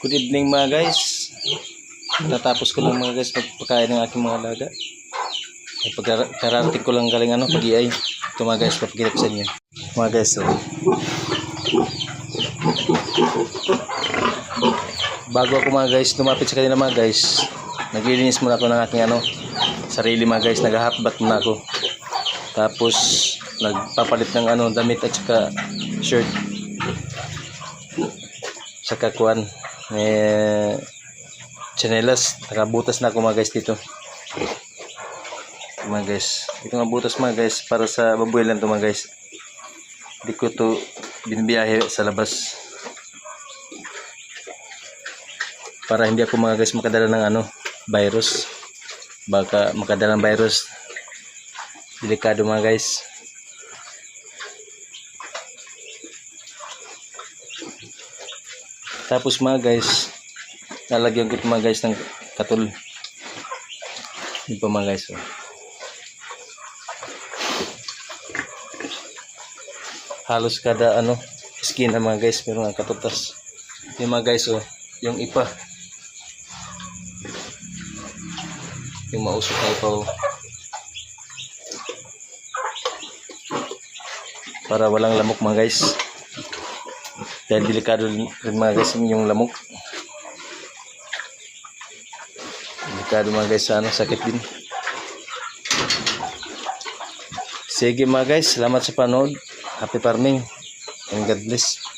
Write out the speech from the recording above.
Good evening mga guys. Natapos ko lang mga guys pagpakain ng aking mga alaga. Ay, pagkararating ko lang galing ano, pag-iay. Ito mga guys, papagilip sa inyo. Mga guys, so. Bago ako mga guys, lumapit sa kanila mga guys, naglilinis muna ako ng aking ano, sarili mga guys, nag-halfbat muna ako. Tapos, nagpapalit ng ano, damit at saka shirt. Saka kuan, eh, chanelas, nakabutas na ako mga guys dito. Ito, mga guys, ito nga butas mga guys, para sa baboy lang to mga guys. Hindi ko to binibiyahe sa labas. Para hindi ako mga guys makadala ng ano, virus. Baka makadala ng virus. Delikado mga guys. Tapos mga guys, lalagyan ko mga guys ng katul. Yun pa mga guys. Oh. Halos kada ano, skin na mga guys, meron ang katutas. Yung mga guys, oh, yung ipa. Yung mausok na ipa, oh. Para walang lamok mga guys. Dahil delikado rin mga guys yung lamok. Delikado mga guys ano, sakit din. Sige mga guys, salamat sa panood. Happy farming and God bless.